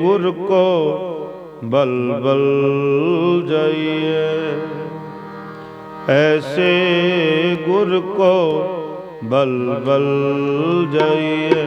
ਗੁਰ ਕੋ ਬਲ ਬਲ ਜਾਈਏ। ਐਸੇ ਗੁਰ ਕੋ ਬਲ ਬਲ ਜਾਈਏ।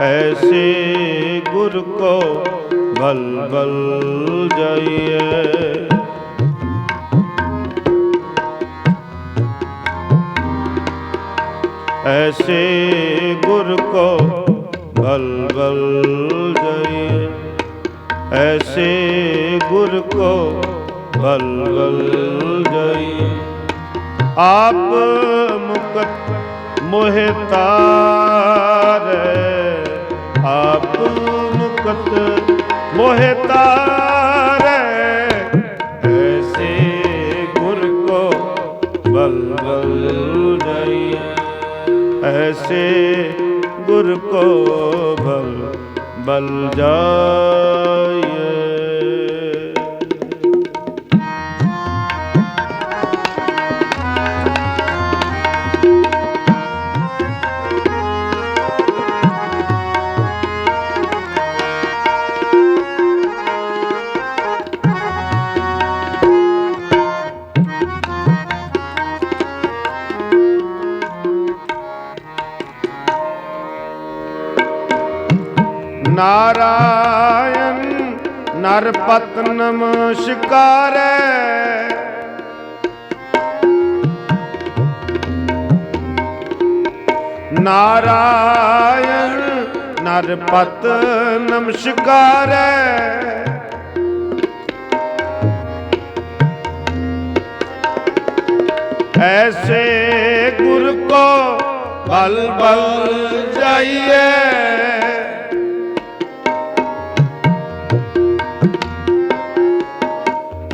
ਐਸੇ ਗੁਰ ਕੋ ਬਲ ਬਲ ਜਾਈਏ। ਐਸੇ ਗੁਰ ਕੋ बल बल जाइए ऐसे गुर को बल बल जाइए आप मुकत मोहे तारे आप मुकत मोहे तारे ऐसे गुर को बल बल जाइए ऐसे ਗੁਰ ਕੋ ਭਲ ਬਲ ਜਾਈ ਨਾਰਾਇਣ ਨਰਪਤ ਨਮਸਕਾਰੈ ਨਾਰਾਇਣ ਨਰਪਤ ਨਮਸਕਾਰੈ ਐਸੇ ਗੁਰ ਕੋ ਬਲ ਬਲ ਜਾਈਏ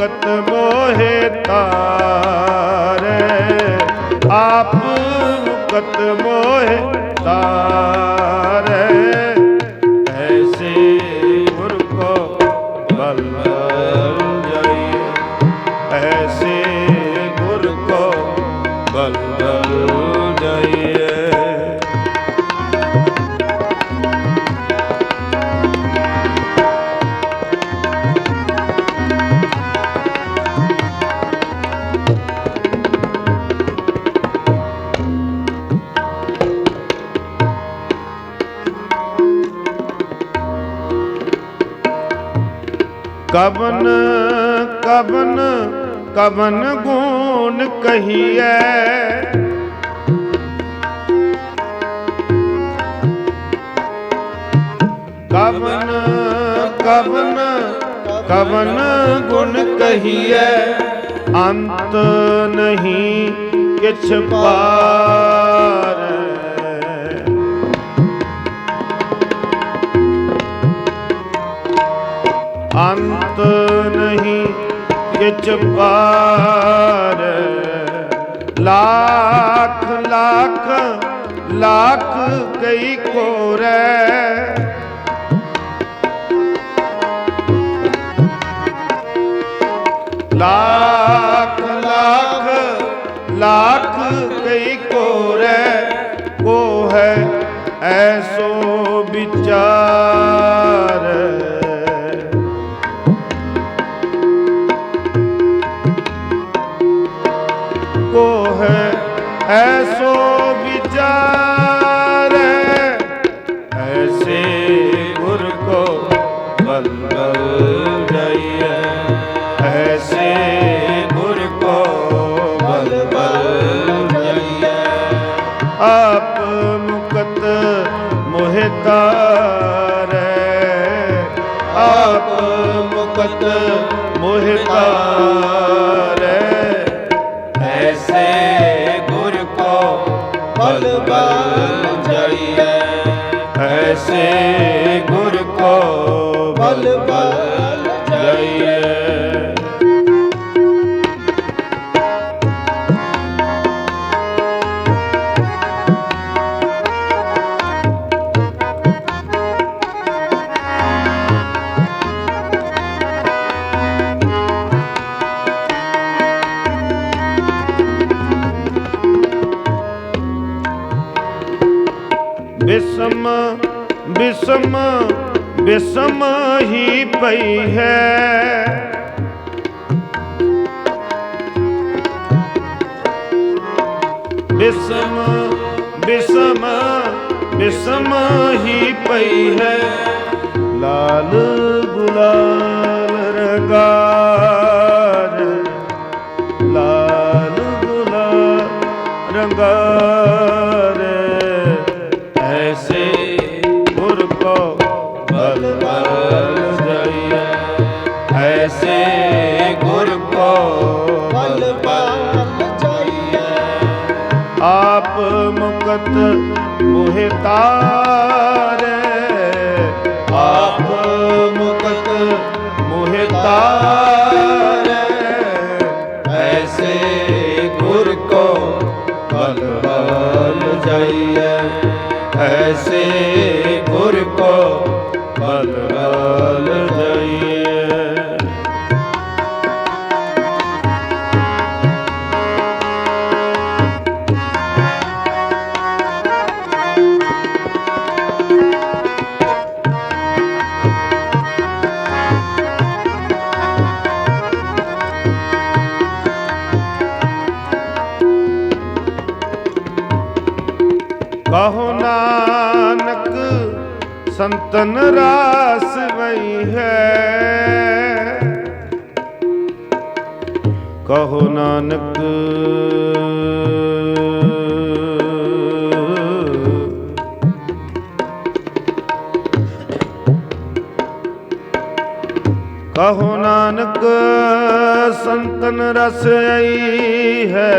ਮੁਕਤ ਮੋਹਿ ਤਾਰ ਕਵਨ ਕਵਨ ਕਵਨ ਗੁਣ ਕਹੀਐ। ਕਵਨ ਕਵਨ ਕਵਨ ਗੁਣ ਕਹੀਐ। ਅੰਤ ਨਹੀਂ ਕਿਛ ਪਾਰ। ਅੰਤ ਨਹੀਂ ਕਿਛ ਪਾਰ ਲੱਖ ਲੱਖ ਲੱਖ ਕਈ ਕੋਰੈ ਲੱਖ ਲੱਖ ਲੱਖ ਐਸੋ ਵਿਚਾਰੈ ਕੋ ਬੰਦਲ ਐਸੇ ਗੁਰ ਕੋ ਬੰਦਲ ਆਪ ਮੁਕਤ ਮੋਹਿਤਾਰੈ ਆਪ ਮੁਕਤ ਮੋਹਿਤਾਰੈ ਐਸੇ ਬਲ ਬਲ ਗੁਰ ਕੋ ਬਲ ਬਲ ਜਈਐ ਬਿਸਮ ਬਿਸਮ ਹੀ ਪਈ ਹੈ। ਬਿਸਮ ਬਿਸਮ ਬਿਸਮ ਹੀ ਪਈ ਹੈ। ਲਾਲ ਗੁਲਾਲ ਰੰਗਾਰ, ਲਾਲ ਗੁਲਾਲ ਰੰਗਾਰ। ਆਪ ਮੁਕਤ ਮੋਹਿ ਤਾਰੇ। ਆਪ ਮੁਕਤ ਮੋਹਿ ਤਾਰੇ। ਐਸੇ ਗੁਰ ਕੋ ਬਲ ਬਲ ਜਾਈਏ ਐਸੇ ਗੁਰ ਕੋ ਬਲ ਸੰਤਨ ਰਾਸ ਵਈ ਹੈ। ਕਹੋ ਨਾਨਕ ਕਹੋ ਨਾਨਕ ਸੰਤਨ ਰਸ ਆਈ ਹੈ।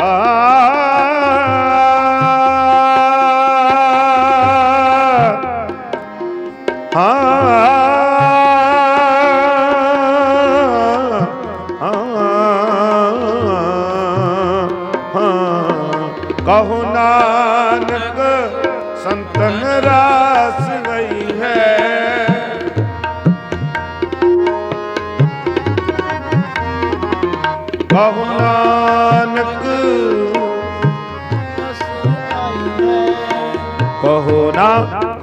ਆ ਕਹੋ ਨਾਨਕ। ਕਹੋ ਨਾ,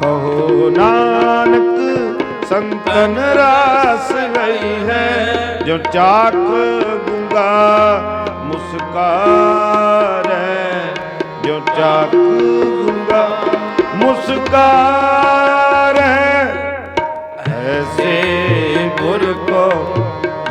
ਕਹੋ ਨਾਨਕ, ਸੰਤਨ ਰਾਸ ਗਈ ਹੈ। ਜੋ ਚਾਕ ਗੁੰਗਾ ਮੁਸਕਾਰੇ ਜੋ ਚਾਕ ਗੁੰਗਾ ਮੁਸਕਾਰੇ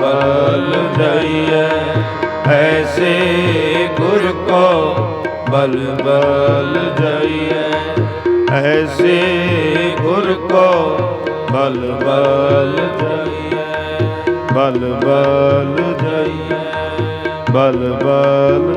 ਬਲ ਬਲ ਜਾਈਏ ਐਸੇ ਗੁਰ ਕੋ ਬਲ ਬਲ ਜਾਈਏ ਐਸੇ ਗੁਰ ਕੋ ਬਲ ਬਲ ਜਾਈਏ ਬਲ ਬਲ ਜਾਈਏ ਬਲ ਬਲ